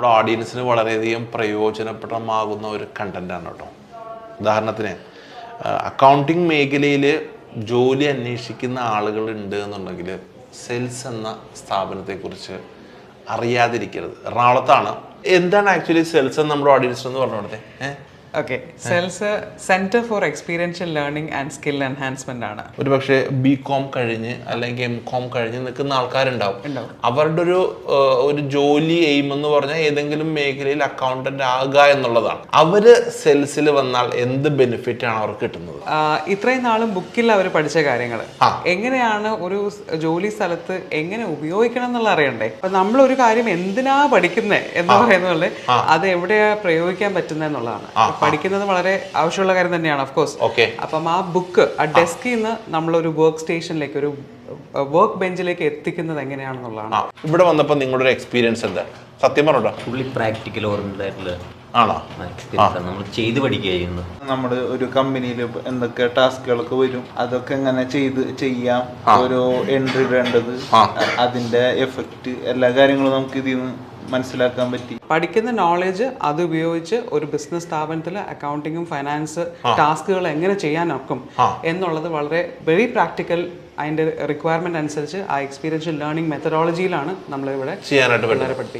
നമ്മുടെ ഓഡിയൻസിന് വളരെയധികം പ്രയോജനപ്രദമാകുന്ന ഒരു കണ്ടന്റാണ് കേട്ടോ. ഉദാഹരണത്തിന് അക്കൗണ്ടിങ് മേഖലയിൽ ജോലി അന്വേഷിക്കുന്ന ആളുകൾ ഉണ്ട് എന്നുണ്ടെങ്കിൽ സെൽസ് എന്ന സ്ഥാപനത്തെക്കുറിച്ച് അറിയാതിരിക്കരുത്. എറണാകുളത്താണ്. എന്താണ് ആക്ച്വലി സെൽസ് എന്ന് നമ്മുടെ ഓഡിയൻസ് എന്ന് പറഞ്ഞു കൊടുത്തേ? ഏഹ് okay CELS centre for experiential learning and skill enhancement ആണ്. ഒരു പക്ഷേ ബി കോം കഴിഞ്ഞ് അല്ലെങ്കിൽ എം കോം കഴിഞ്ഞ് നിൽക്കുന്ന ആൾക്കാരുണ്ടാവും. അവരുടെ ഒരു ഒരു ജോലി എയിം എന്ന് പറഞ്ഞാൽ ഏതെങ്കിലും മേഖലയിൽ അക്കൗണ്ടന്റ് ആകുക എന്നുള്ളതാണ്. അവർ സെൽസിൽ വന്നാൽ എന്ത് ബെനിഫിറ്റ് ആണ് അവർക്ക് കിട്ടുന്നത്? ഇത്രയും നാളും ബുക്കിൽ അവർ പഠിച്ച കാര്യങ്ങൾ എങ്ങനെയാണ് ഒരു ജോലി സ്ഥലത്ത് എങ്ങനെ ഉപയോഗിക്കണം എന്നുള്ള അറിയണ്ടേ? അപ്പൊ നമ്മൾ ഒരു കാര്യം എന്തിനാ പഠിക്കുന്നത് എന്ന് പറയുന്നത് അത് എവിടെയാ പ്രയോഗിക്കാൻ പറ്റുന്നത് എന്നുള്ളതാണ്. പഠിക്കുന്നത് വളരെ ആവശ്യമുള്ള കാര്യം തന്നെയാണ് ഓഫ് കോഴ്സ് ഓക്കെ അപ്പം ആ ബുക്ക് ആ ഡെസ്കിൽ നിന്ന് നമ്മളൊരു വർക്ക് സ്റ്റേഷനിലേക്ക് ഒരു വർക്ക് ബെഞ്ചിലേക്ക് എത്തിക്കുന്നത് എങ്ങനെയാണെന്നുള്ളതാണ്. ഇവിടെ വന്നപ്പോൾ നിങ്ങളുടെ ഒരു എക്സ്പീരിയൻസ് എന്താ? സത്യം പറഞ്ഞോ ഫുള്ളി പ്രാക്ടിക്കൽ ഓറിയന്റഡ് ആയിട്ടുള്ള ആണോ. നമ്മൾ ചെയ്ത് ഒരു കമ്പനിയിൽ എന്തൊക്കെ ടാസ്കുകളൊക്കെ വരും അതൊക്കെ എങ്ങനെ ചെയ്ത് ചെയ്യാം. ഓരോ എൻട്രി ഇടേണ്ടത് അതിന്റെ എഫക്റ്റ് എല്ലാ കാര്യങ്ങളും നമുക്ക് ഇതിൽ നിന്ന് മനസ്സിലാക്കാൻ പറ്റി. പഠിക്കുന്ന നോളേജ് അത് ഉപയോഗിച്ച് ഒരു ബിസിനസ് സ്ഥാപനത്തിൽ അക്കൗണ്ടിങ്ങും ഫൈനാൻസ് ടാസ്കുകൾ എങ്ങനെ ചെയ്യാനൊക്കും എന്നുള്ളത് വളരെ വെരി പ്രാക്ടിക്കൽ അതിന്റെ റിക്വയർമെന്റ് അനുസരിച്ച് ആ എക്സ്പീരിയൻഷ്യൽ ലേണിംഗ് മെത്തഡോളജിയിലാണ് നമ്മളിവിടെ ചെയ്യാനായിട്ട് പഠിപ്പിക്കുന്നത്.